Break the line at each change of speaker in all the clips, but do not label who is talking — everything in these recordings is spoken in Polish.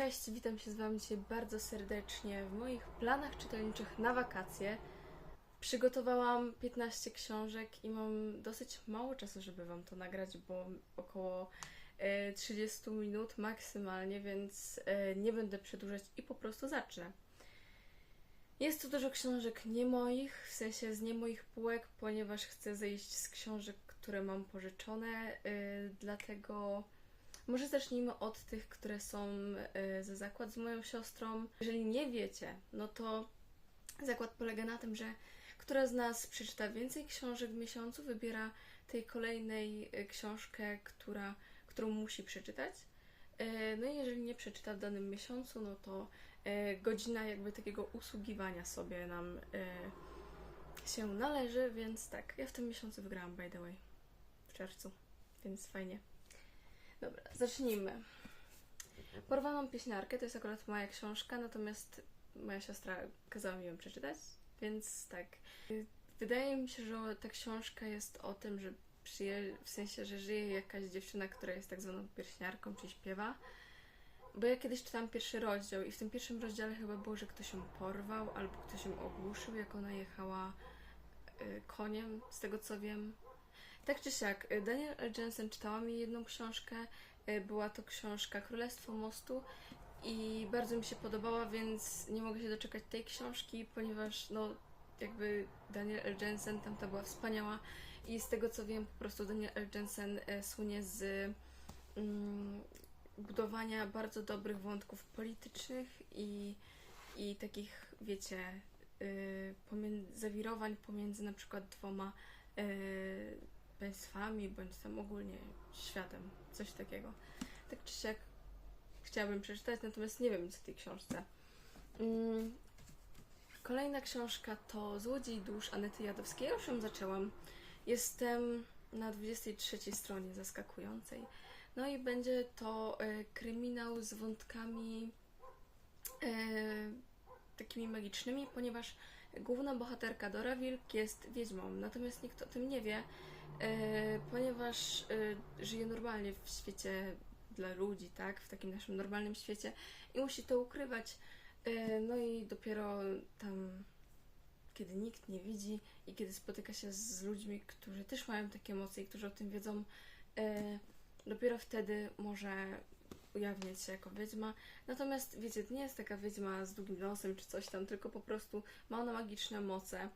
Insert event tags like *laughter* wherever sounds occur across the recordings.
Cześć, witam się z Wami dzisiaj bardzo serdecznie w moich planach czytelniczych na wakacje. Przygotowałam 15 książek i mam dosyć mało czasu, żeby Wam to nagrać, bo około e, 30 minut maksymalnie, więc e, nie będę przedłużać i po prostu zacznę. Jest tu dużo książek nie moich, w sensie z nie moich półek, ponieważ chcę zejść z książek, które mam pożyczone, e, dlatego może zacznijmy od tych, które są ze zakład z moją siostrą. Jeżeli nie wiecie, no to zakład polega na tym, że która z nas przeczyta więcej książek w miesiącu, wybiera tej kolejnej e, książkę, która, którą musi przeczytać. E, No i jeżeli nie przeczyta w danym miesiącu, no to e, godzina jakby takiego usługiwania sobie nam się należy, więc tak, ja w tym miesiącu wygrałam by the way, w czerwcu, więc fajnie. Dobra, zacznijmy. Porwaną pieśniarkę to jest akurat moja książka, natomiast moja siostra kazała mi ją przeczytać, więc tak. Wydaje mi się, że ta książka jest o tym, że przyje, w sensie, że żyje jakaś dziewczyna, która jest tak zwaną pieśniarką, czyli śpiewa. Bo ja kiedyś czytałam pierwszy rozdział i w tym pierwszym rozdziale chyba było, że ktoś ją porwał albo ktoś ją ogłuszył, jak ona jechała y, koniem, z tego co wiem. Tak czy siak, y, Daniel L. Jensen czytała mi jedną książkę. y, Była to książka Królestwo Mostu i bardzo mi się podobała, więc nie mogę się doczekać tej książki, ponieważ no jakby Daniel L. Jensen tamta była wspaniała i z tego co wiem, po prostu Daniel L. Jensen e, słynie z mm, budowania bardzo dobrych wątków politycznych i, i takich, wiecie, y, pomiędzy, zawirowań pomiędzy na przykład dwoma y, państwami, bądź tam ogólnie światem, coś takiego. Tak czy siak chciałabym przeczytać, natomiast nie wiem nic o tej książce. Mm, Kolejna książka to Złodziej dusz Anety Jadowskiej. Ja już ją zaczęłam. Jestem na 23 stronie zaskakującej. No i będzie to e, kryminał z wątkami e, takimi magicznymi, ponieważ główna bohaterka Dora Wilk jest wiedźmą, natomiast nikt o tym nie wie, ponieważ e, żyje normalnie w świecie dla ludzi, tak, w takim naszym normalnym świecie i musi to ukrywać. E, No i dopiero tam, kiedy nikt nie widzi i kiedy spotyka się z ludźmi, którzy też mają takie emocje i którzy o tym wiedzą, e, dopiero wtedy może ujawniać się jako wiedźma. Natomiast wiecie, to nie jest taka wiedźma z długim nosem czy coś tam, tylko po prostu ma ona magiczne moce,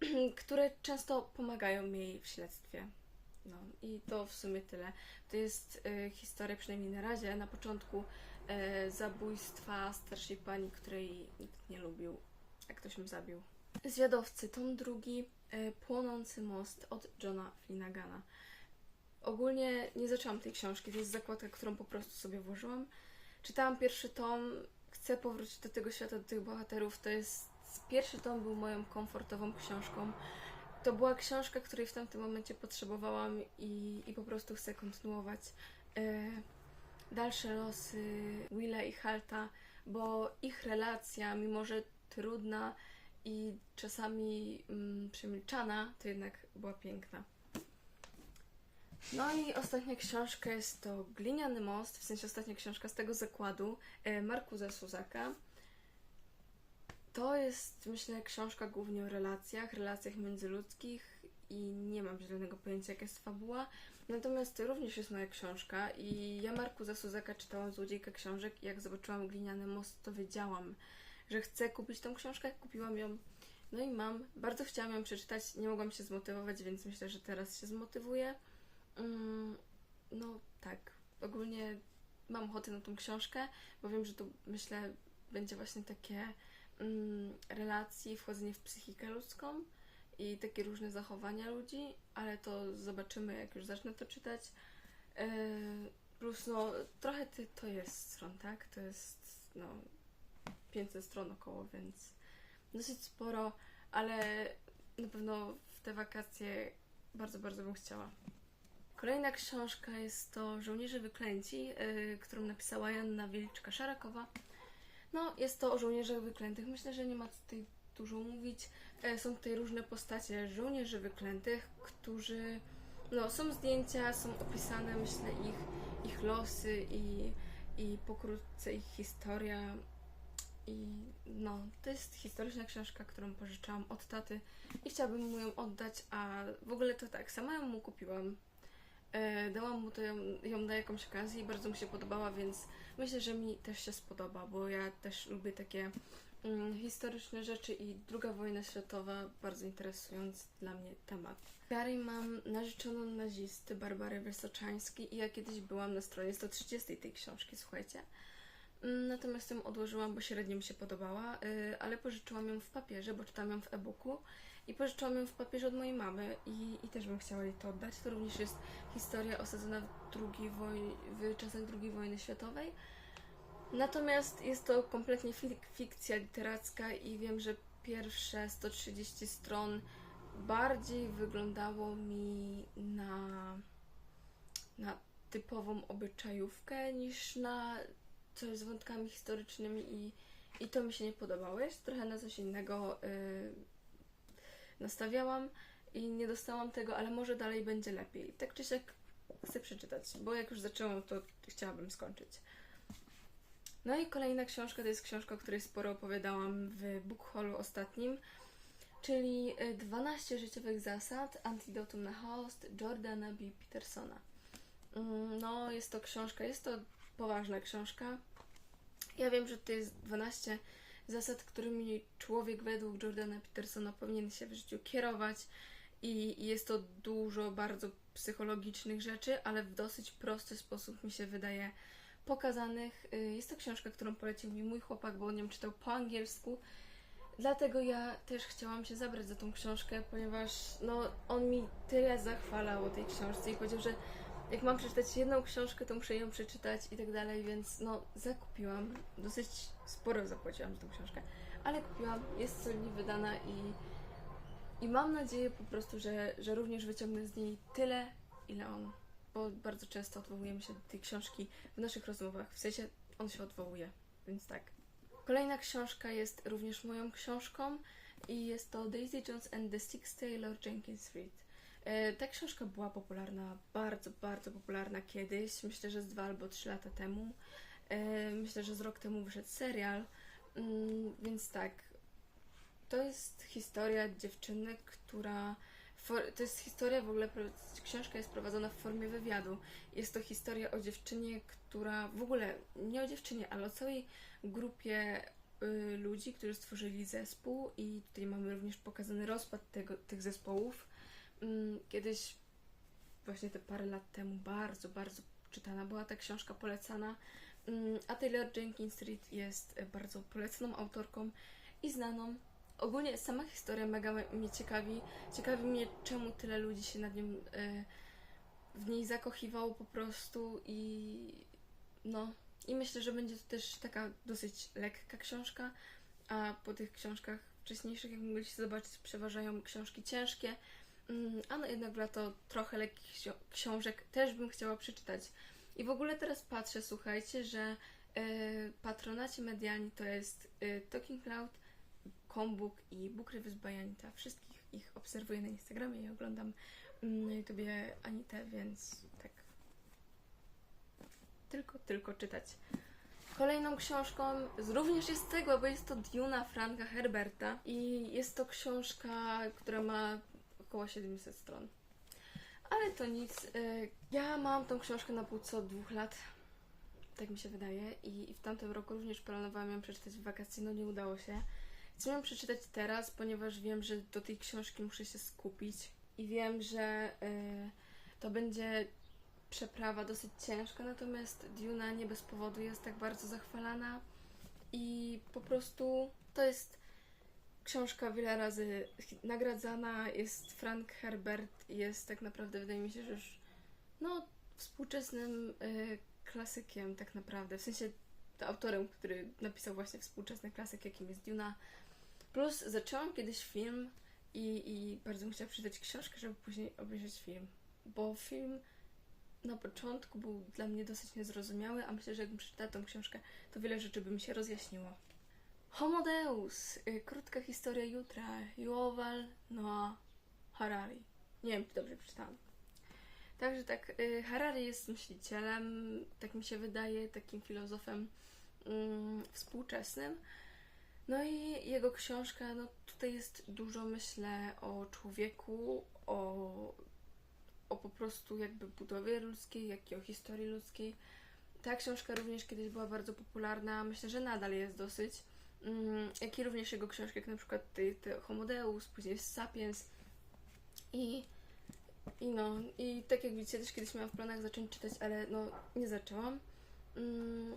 *clears throat* które często pomagają jej w śledztwie. No i to w sumie tyle. To jest e, historia, przynajmniej na razie, na początku e, zabójstwa starszej pani, której nikt nie lubił, a ktoś ją zabił. Zwiadowcy, tom drugi, e, Płonący most od Johna Flinnagana. Ogólnie nie zaczęłam tej książki, to jest zakładka, którą po prostu sobie włożyłam. Czytałam pierwszy tom, chcę powrócić do tego świata, do tych bohaterów. To jest. Pierwszy tom był moją komfortową książką. To była książka, której w tamtym momencie potrzebowałam i, i po prostu chcę kontynuować e, dalsze losy Willa i Halta, bo ich relacja, mimo że trudna i czasami mm, przemilczana, to jednak była piękna. No i ostatnia książka jest to Gliniany most, w sensie ostatnia książka z tego zakładu e, Markuza Suzaka. To jest, myślę, książka głównie o relacjach, relacjach międzyludzkich i nie mam zielonego pojęcia, jaka jest fabuła. Natomiast to również jest moja książka i ja Markuza Suzaka czytałam Złodziejkę książek i jak zobaczyłam Gliniany most, to wiedziałam, że chcę kupić tą książkę, kupiłam ją. No i mam. Bardzo chciałam ją przeczytać, nie mogłam się zmotywować, więc myślę, że teraz się zmotywuję. Mm, no tak, ogólnie mam ochotę na tą książkę, bo wiem, że to myślę będzie właśnie takie relacji, wchodzenie w psychikę ludzką i takie różne zachowania ludzi, ale to zobaczymy, jak już zacznę to czytać. Yy, plus, no, trochę ty, to jest stron, tak? To jest, no, 500 stron około, więc dosyć sporo, ale na pewno w te wakacje bardzo, bardzo bym chciała. Kolejna książka jest to Żołnierze Wyklęci, yy, którą napisała Janna Wieliczka-Szarakowa. No, jest to o żołnierzach wyklętych. Myślę, że nie ma tutaj dużo mówić. E, Są tutaj różne postacie żołnierzy wyklętych, którzy. No, są zdjęcia, są opisane, myślę, ich, ich losy i, i pokrótce ich historia. I no, to jest historyczna książka, którą pożyczałam od taty i chciałabym mu ją oddać, a w ogóle to tak, sama ją mu kupiłam. E, dałam mu to ją, ją na jakąś okazję i bardzo mu się podobała, więc myślę, że mi też się spodoba, bo ja też lubię takie mm, historyczne rzeczy i druga wojna światowa, bardzo interesujący dla mnie temat. Dalej mam narzeczoną nazisty Barbary Wysoczańskiej i ja kiedyś byłam na stronie 130 tej książki, słuchajcie. Natomiast ją odłożyłam, bo średnio mi się podobała, y, ale pożyczyłam ją w papierze, bo czytałam ją w e-booku i pożyczyłam ją w papierze od mojej mamy i, i też bym chciała jej to oddać. To również jest historia osadzona w, w czasach II wojny światowej. Natomiast jest to kompletnie fik- fikcja literacka i wiem, że pierwsze 130 stron bardziej wyglądało mi na, na typową obyczajówkę niż na coś z wątkami historycznymi i, i to mi się nie podobało. Jest trochę na coś innego y, nastawiałam i nie dostałam tego, ale może dalej będzie lepiej. Tak czy siak chcę przeczytać, bo jak już zaczęłam, to chciałabym skończyć. No i kolejna książka to jest książka, o której sporo opowiadałam w book haulu ostatnim, czyli y, 12 życiowych zasad Antidotum na chaos Jordana B. Petersona. Mm, No, jest to książka, jest to poważna książka. Ja wiem, że to jest 12 zasad, którymi człowiek według Jordana Petersona powinien się w życiu kierować i jest to dużo bardzo psychologicznych rzeczy, ale w dosyć prosty sposób mi się wydaje pokazanych. Y, Jest to książka, którą polecił mi mój chłopak, bo on ją czytał po angielsku. Dlatego ja też chciałam się zabrać za tą książkę, ponieważ no, on mi tyle zachwalał o tej książce i powiedział, że jak mam przeczytać jedną książkę, to muszę ją przeczytać i tak dalej, więc no zakupiłam. Dosyć sporo zapłaciłam za tą książkę, ale kupiłam, jest solidnie wydana i, i mam nadzieję po prostu, że, że również wyciągnę z niej tyle, ile on. Bo bardzo często odwołujemy się do tej książki w naszych rozmowach. W sensie on się odwołuje, więc tak. Kolejna książka jest również moją książką i jest to Daisy Jones and the Six Taylor Jenkins Reid. E, Ta książka była popularna, bardzo, bardzo popularna kiedyś. Myślę, że z dwa albo trzy lata temu. E, Myślę, że z rok temu wyszedł serial. Mm, Więc tak, to jest historia dziewczyny, która. To jest historia w ogóle, książka jest prowadzona w formie wywiadu. Jest to historia o dziewczynie, która w ogóle nie o dziewczynie, ale o całej grupie y, ludzi, którzy stworzyli zespół, i tutaj mamy również pokazany rozpad tego, tych zespołów. Mm, Kiedyś, właśnie te parę lat temu, bardzo, bardzo czytana była ta książka, polecana. Mm, A Taylor Jenkins Reid jest e, bardzo polecaną autorką i znaną. Ogólnie sama historia mega mnie ciekawi. Ciekawi mnie, czemu tyle ludzi się nad nią e, w niej zakochiwało po prostu i no. I myślę, że będzie to też taka dosyć lekka książka, a po tych książkach wcześniejszych, jak mogliście zobaczyć, przeważają książki ciężkie. Mm, A no jednak w lato trochę lekkich książek też bym chciała przeczytać. I w ogóle teraz patrzę, słuchajcie, że e, patronaci medialni to jest e, Talking Cloud, Combook i Book Reviews by Anita. Wszystkich ich obserwuję na Instagramie i oglądam mm, na YouTubie Anitę, więc tak. Tylko, tylko czytać. Kolejną książką z również jest z tego, bo jest to Duna Franka Herberta i jest to książka, która ma około 700 stron. Ale to nic. y, Ja mam tą książkę na półce od dwóch lat. Tak mi się wydaje. I, w tamtym roku również planowałam ją przeczytać w wakacje, no nie udało się. Chcę ją przeczytać teraz, ponieważ wiem, że do tej książki muszę się skupić. I wiem, że y, to będzie przeprawa dosyć ciężka, natomiast Duna nie bez powodu jest tak bardzo zachwalana. I po prostu to jest książka wiele razy nagradzana, jest Frank Herbert, jest tak naprawdę, wydaje mi się, że już no, współczesnym y, klasykiem tak naprawdę, w sensie to autorem, który napisał właśnie współczesny klasyk, jakim jest Duna. Plus zaczęłam kiedyś film i, i bardzo bym chciała przeczytać książkę, żeby później obejrzeć film, bo film na początku był dla mnie dosyć niezrozumiały, a myślę, że jakbym przeczytała tą książkę, to wiele rzeczy by mi się rozjaśniło. Homo Deus, y, krótka historia jutra, Yuval Noah Harari. Nie wiem, czy dobrze przeczytałam. Także tak, y, Harari jest myślicielem, tak mi się wydaje, takim filozofem mm, współczesnym. No i jego książka, no tutaj jest dużo, myślę, o człowieku, o, o po prostu jakby budowie ludzkiej, jak i o historii ludzkiej. Ta książka również kiedyś była bardzo popularna, myślę, że nadal jest dosyć. Mm, jak i również jego książki, jak na przykład ty, ty Homo Deus, później Sapiens. I, I no, i tak jak widzicie, też kiedyś miałam w planach zacząć czytać, ale no nie zaczęłam. Mm,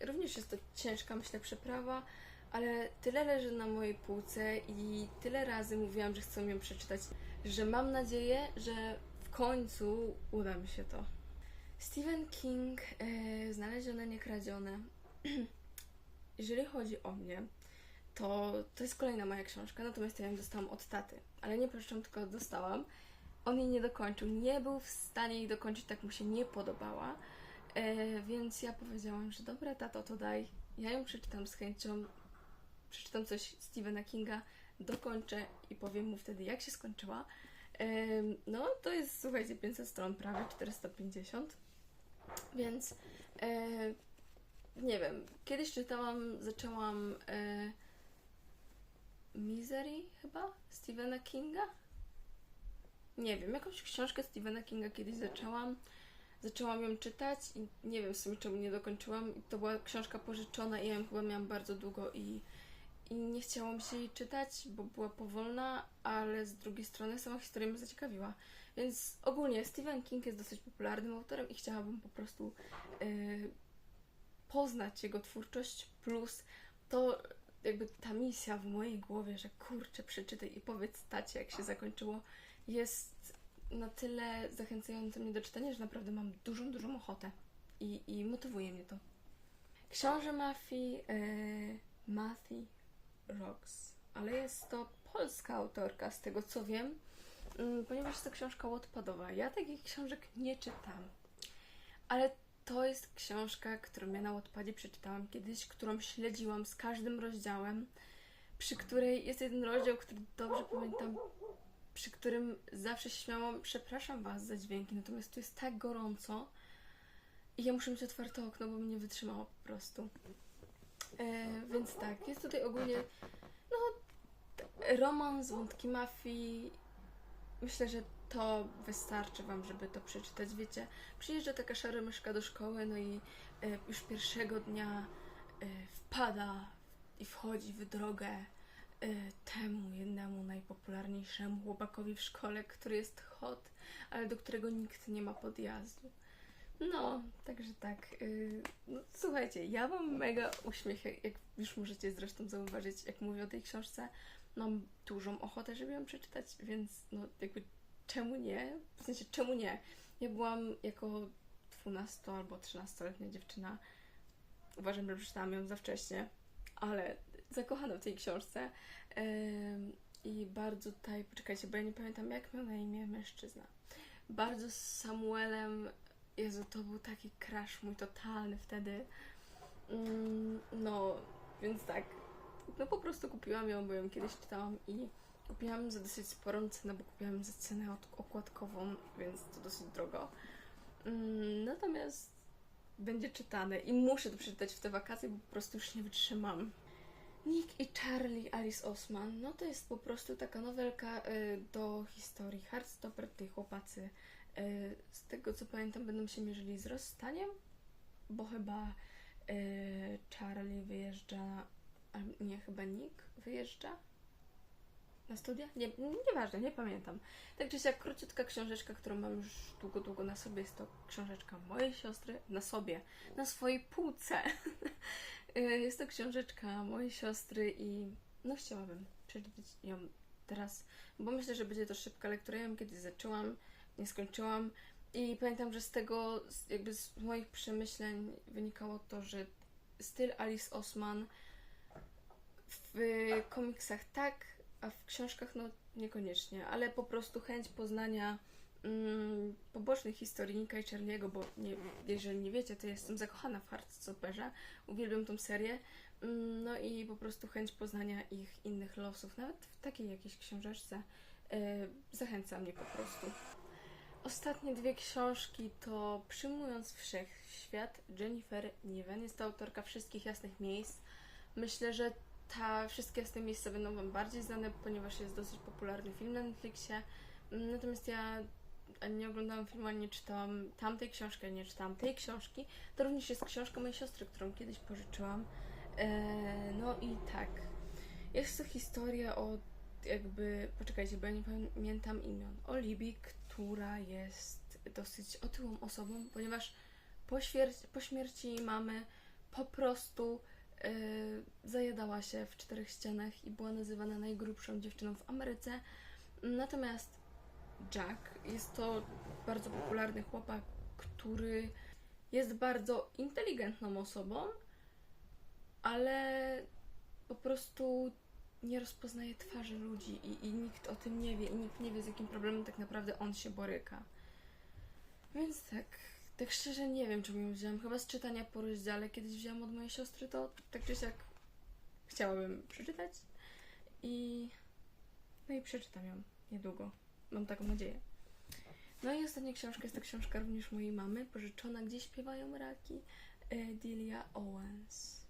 również jest to ciężka, myślę, przeprawa, ale tyle leży na mojej półce i tyle razy mówiłam, że chcę ją przeczytać, że mam nadzieję, że w końcu uda mi się to. Stephen King, e, Znalezione, Niekradzione. *clears throat* Jeżeli chodzi o mnie, to to jest kolejna moja książka, natomiast ja ją dostałam od taty. Ale nie proszę, tylko dostałam. On jej nie dokończył, nie był w stanie jej dokończyć, tak mu się nie podobała. E, więc ja powiedziałam, że dobra, tato, to daj. Ja ją przeczytam z chęcią. Przeczytam coś Stephena Kinga, dokończę i powiem mu wtedy, jak się skończyła. E, no, to jest, słuchajcie, 500 stron, prawie 450. Więc e, nie wiem, kiedyś czytałam, zaczęłam e, Misery chyba Stephena Kinga. Nie wiem, jakąś książkę Stephena Kinga kiedyś zaczęłam. Zaczęłam ją czytać i nie wiem w sumie czemu nie dokończyłam. I to była książka pożyczona i ja ją chyba miałam bardzo długo i, i nie chciało mi się jej czytać, bo była powolna, ale z drugiej strony sama historia mnie zaciekawiła. Więc ogólnie Stephen King jest dosyć popularnym autorem i chciałabym po prostu yy, poznać jego twórczość, plus to jakby ta misja w mojej głowie, że kurczę, przeczytaj i powiedz tacie, jak się zakończyło, jest na tyle zachęcające mnie do czytania, że naprawdę mam dużą, dużą ochotę i, i motywuje mnie to. Książę Mafii yy, Matthew Rocks, ale jest to polska autorka, z tego co wiem, yy, ponieważ jest to książka odpadowa. Ja takich książek nie czytam, ale to jest książka, którą ja na Wattpadzie przeczytałam kiedyś, którą śledziłam z każdym rozdziałem, przy której jest jeden rozdział, który dobrze pamiętam, przy którym zawsze śmiałam, przepraszam Was za dźwięki, natomiast tu jest tak gorąco i ja muszę mieć otwarte okno, bo mnie wytrzymało po prostu. E, więc tak, jest tutaj ogólnie no, romans, wątki mafii. Myślę, że to wystarczy Wam, żeby to przeczytać. Wiecie, przyjeżdża taka szara myszka do szkoły, no i e, już pierwszego dnia e, wpada i wchodzi w drogę e, temu jednemu najpopularniejszemu chłopakowi w szkole, który jest hot, ale do którego nikt nie ma podjazdu. No, także tak. no, słuchajcie, ja mam mega uśmiech, jak już możecie zresztą zauważyć, jak mówię o tej książce. Mam dużą ochotę, żeby ją przeczytać, więc no jakby czemu nie? W sensie czemu nie? Ja byłam jako 12 albo 13-letnia dziewczyna. Uważam, że przeczytałam ją za wcześnie, ale zakochana w tej książce. I bardzo tutaj, poczekajcie, bo ja nie pamiętam jak miał na imię mężczyzna. Bardzo z Samuelem, Jezu, to był taki crash mój totalny wtedy. Ym, no, więc tak, no po prostu kupiłam ją, bo ją kiedyś czytałam i kupiłam za dosyć sporą cenę, bo kupiłam za cenę okładkową, więc to dosyć drogo. Mm, Natomiast będzie czytane i muszę to przeczytać w te wakacje, bo po prostu już nie wytrzymam. Nick i Charlie Alice Osman, no to jest po prostu taka nowelka y, do historii Heartstopper, tej chłopacy y, z tego co pamiętam będą się mierzyli z rozstaniem, bo chyba y, Charlie wyjeżdża, nie, chyba Nick wyjeżdża na studia? Nie, nieważne, nie pamiętam. Tak czy siak, króciutka książeczka, którą mam już długo, długo na sobie. Jest to książeczka mojej siostry, na sobie, na swojej półce. *laughs* Y, jest to książeczka mojej siostry i no chciałabym przeczytać ją teraz, bo myślę, że będzie to szybka lektura. Ja ją kiedyś zaczęłam, nie skończyłam i pamiętam, że z tego, jakby z moich przemyśleń wynikało to, że styl Alice Osman w komiksach tak, a w książkach no niekoniecznie, ale po prostu chęć poznania mm, pobocznych historii Nika i Charlie'ego, bo nie, jeżeli nie wiecie, to jestem zakochana w Heartstopperze, uwielbiam tą serię, mm, no i po prostu chęć poznania ich innych losów, nawet w takiej jakiejś książeczce e, zachęca mnie po prostu. Ostatnie dwie książki to Przyjmując Wszechświat Jennifer Niven. Jest to autorka wszystkich jasnych miejsc. Myślę, że ta wszystkie jasne miejsca będą Wam bardziej znane, ponieważ jest dosyć popularny film na Netflixie. Natomiast ja nie oglądałam filmu, ani nie czytałam tamtej książki, ani nie czytałam tej książki. To również jest książka mojej siostry, którą kiedyś pożyczyłam. Eee, no i tak. Jest to historia o jakby, poczekajcie, bo ja nie pamiętam imion, o Libii, która jest dosyć otyłą osobą, ponieważ po, świer- po śmierci mamy po prostu zajadała się w czterech ścianach i była nazywana najgrubszą dziewczyną w Ameryce. Natomiast Jack jest to bardzo popularny chłopak, który jest bardzo inteligentną osobą, ale po prostu nie rozpoznaje twarzy ludzi i, i nikt o tym nie wie i nikt nie wie z jakim problemem tak naprawdę on się boryka. Więc tak, tak szczerze nie wiem czemu ją wzięłam. Chyba z czytania po rozdziale kiedyś wzięłam od mojej siostry, to tak czy siak chciałabym przeczytać i no i przeczytam ją niedługo. Mam taką nadzieję. No i ostatnia książka jest to książka również mojej mamy, pożyczona, gdzie śpiewają raki, e, Delia Owens.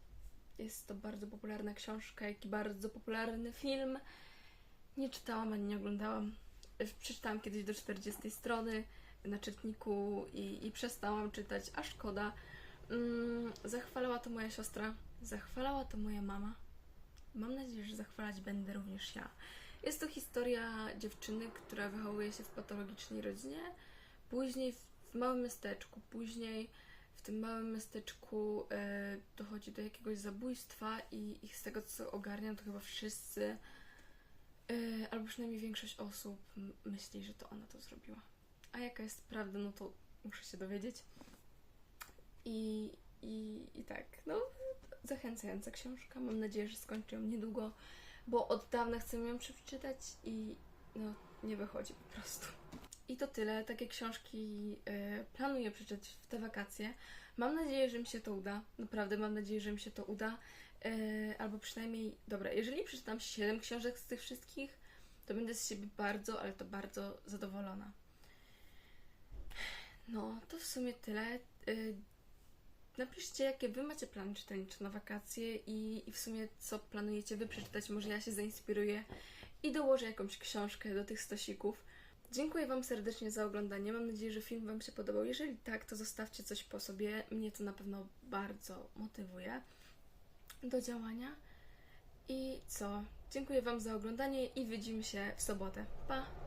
Jest to bardzo popularna książka, jak i bardzo popularny film. Nie czytałam ani nie oglądałam. Przeczytałam kiedyś do 40 strony na czytniku i, i przestałam czytać, a szkoda. Mm, zachwalała to moja siostra, zachwalała to moja mama. Mam nadzieję, że zachwalać będę również ja. Jest to historia dziewczyny, która wychowuje się w patologicznej rodzinie, później w, małym miasteczku, później w tym małym miasteczku e, dochodzi do jakiegoś zabójstwa i, i z tego co ogarniam, to chyba wszyscy, e, albo przynajmniej większość osób myśli, że to ona to zrobiła. A jaka jest prawda, no to muszę się dowiedzieć. I, i, i tak, no zachęcająca książka. Mam nadzieję, że skończę ją niedługo, bo od dawna chcę ją przeczytać i no nie wychodzi po prostu. I to tyle. Takie książki e, planuję przeczytać w te wakacje. Mam nadzieję, że mi się to uda. Naprawdę mam nadzieję, że mi się to uda. E, albo przynajmniej, dobra, jeżeli przeczytam 7 książek z tych wszystkich, to będę z siebie bardzo, ale to bardzo zadowolona. No, to w sumie tyle. Y, Napiszcie, jakie wy macie plany czytelnicze na wakacje i, i w sumie co planujecie wy przeczytać. Może ja się zainspiruję i dołożę jakąś książkę do tych stosików. Dziękuję Wam serdecznie za oglądanie. Mam nadzieję, że film Wam się podobał. Jeżeli tak, to zostawcie coś po sobie. Mnie to na pewno bardzo motywuje do działania. I co? Dziękuję Wam za oglądanie i widzimy się w sobotę. Pa!